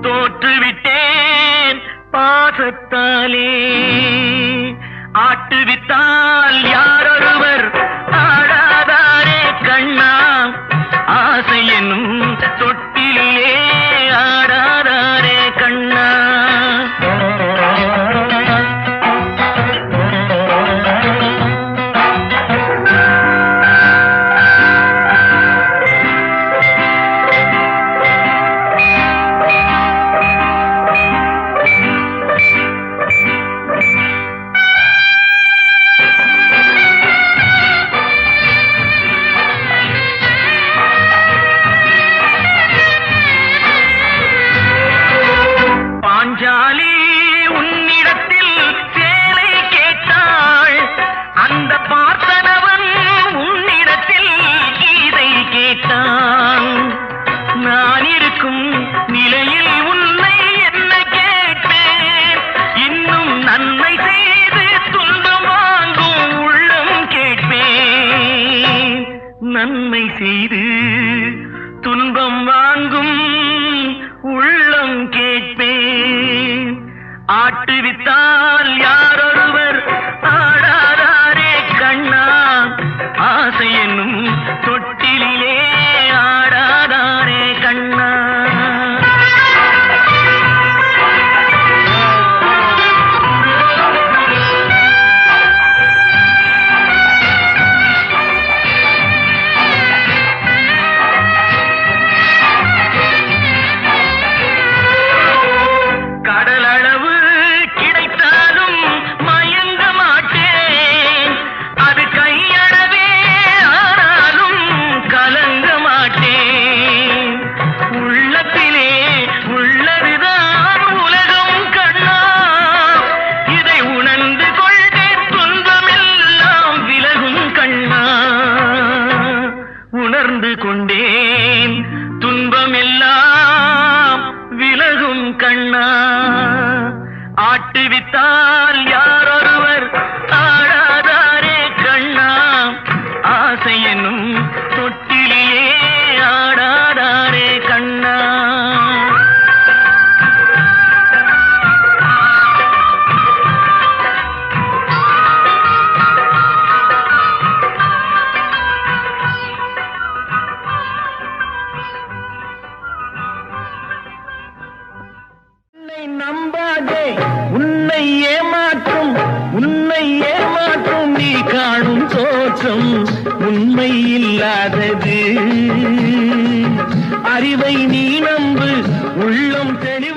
தோற்றுவிட்டேன் பாசத்தாலே. ஆட்டுவித்தால் யாரொருவர் செய்து துன்பம் வாங்கும் உள்ளம் கேட்பேன். ஆட்டுவித்தால் யாரோ கண்ணா ஆட்டு வித்தா நம்பாதே. உன்னை ஏமாற்றும் உன்னை ஏமாற்றும் நீ காணும் தோற்றம் உண்மை இல்லாதது அறிவை நீ நம்பு உள்ளம் தெளிவு